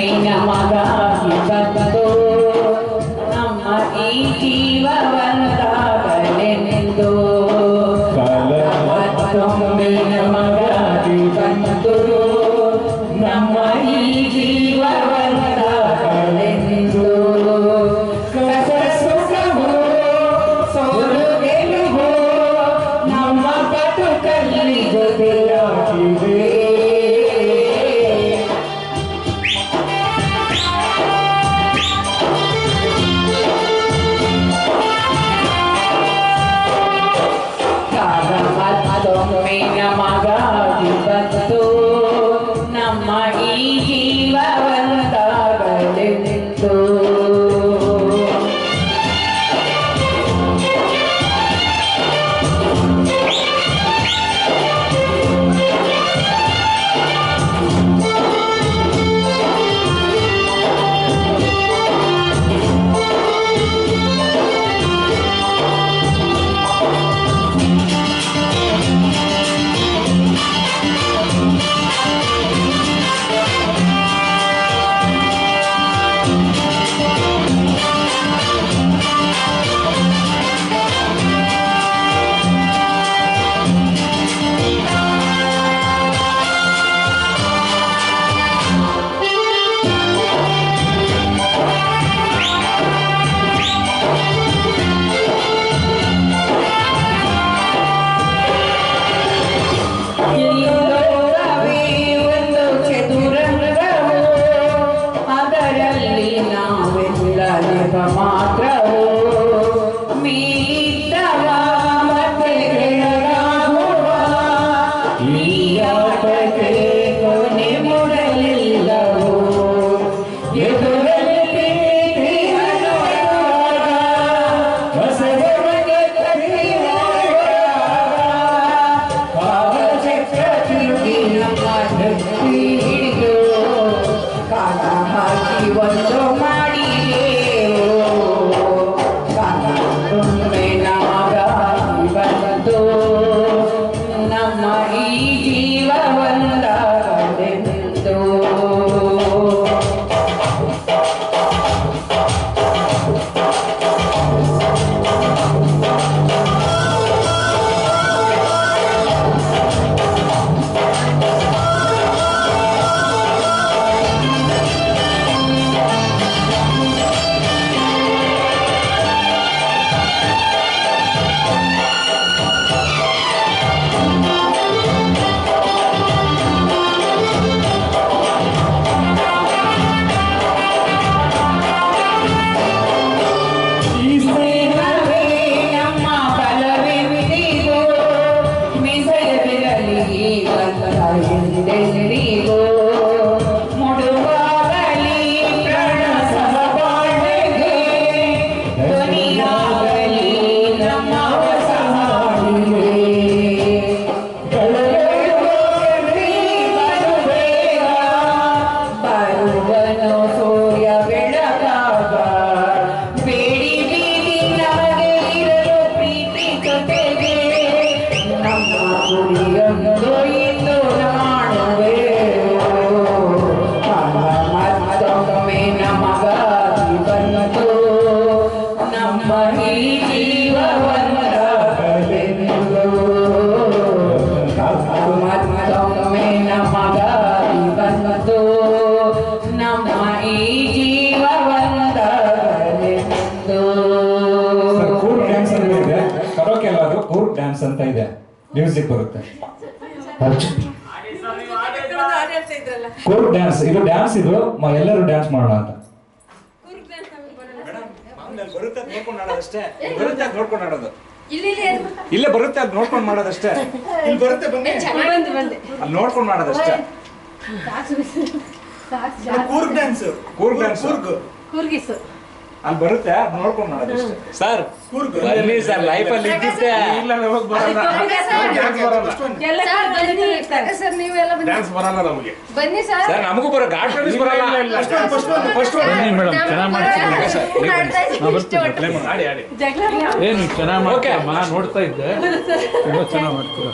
స్వైన మగ అభిభక్తో నమ్మ ఈటీవరతాగలెందో కలమతొమ్మిన మగ అభిభక్తో నమ్మ ఈ జీవరతాగలెందో నమ్మ పటు కల్లి జొతిరాజీవే Minamaga ಡ್ಯಾನ್ಸ್ ಅಂತ ಇದೆ. ಮ್ಯೂಸಿಕ್ ಬರುತ್ತೆ. ಕೋರ್ಟ್ ಡ್ಯಾನ್ಸ್ ಇದು ಡ್ಯಾನ್ಸ್ ಇದು ಎಲ್ಲರೂ ಡ್ಯಾನ್ಸ್ ಮಾಡೋಣ ಅಂತ. ಬರುತ್ತೆ ಅದ್ ನೋಡ್ಕೊಂಡು ಆಡೋದಷ್ಟೇ ಬರುತ್ತೆ ಅದ್ ನೋಡ್ಕೊಂಡು ಆಡೋದು ಇಲ್ಲೇ ಬರುತ್ತೆ ಅದ್ ನೋಡ್ಕೊಂಡು ಮಾಡೋದಷ್ಟೇ. ಇಲ್ಲಿ ಬರುತ್ತೆ ಬನ್ನಿ. ಬಂದು ಬಂದೆ. ಅಲ್ಲಿ ನೋಡ್ಕೊಂಡು ಮಾಡೋದಷ್ಟೇ. Coorg dance Coorg dance Coorg. ಕೂರ್ಗಿಸು. ಅಲ್ಲಿ ಬರುತ್ತೆ ಅದ್ ನೋಡ್ಕೊಂಡು ಮಾಡೋದಷ್ಟೇ ಸರ್ ಬನ್ನಿ ಸರ್ ಲೈಫ್ ಅಲ್ಲಿ ಇದ್ದಿದ್ದೆ. ಇಲ್ಲ ನಮಗ್ ಬರಲ್ಲ? ಡ್ಯಾನ್ಸ್ ಬರಲ್ಲ ಸರ್ ನೀವೆಲ್ಲ ಬನ್ನಿ ಡ್ಯಾನ್ಸ್ ಬರಲ್ಲ ನಮಗೆ. ಬನ್ನಿ ಸರ್. ಸರ್ ನಮಗೂ ಬರೋ ಗಾಡ್ ಸರ್ವಿಸ್ ಬರಲ್ಲ. ಫಸ್ಟ್ ಒಂದು ಫಸ್ಟ್ ಬನ್ನಿ ಮೇಡಮ್ ಚೆನ್ನಾಗಿ ಮಾಡ್ತೀನಿ ಸರ್ ಆಡಿ ಆಡಿ. ಏನು ಚೆನ್ನಾಗಿ Okay. ಮಾಡ್ತೀರಮ್ಮ ನೋಡ್ತಾ ಇದ್ದೆ. ತುಂಬಾ ಚೆನ್ನಾಗಿ ಮಾಡ್ತೀರ.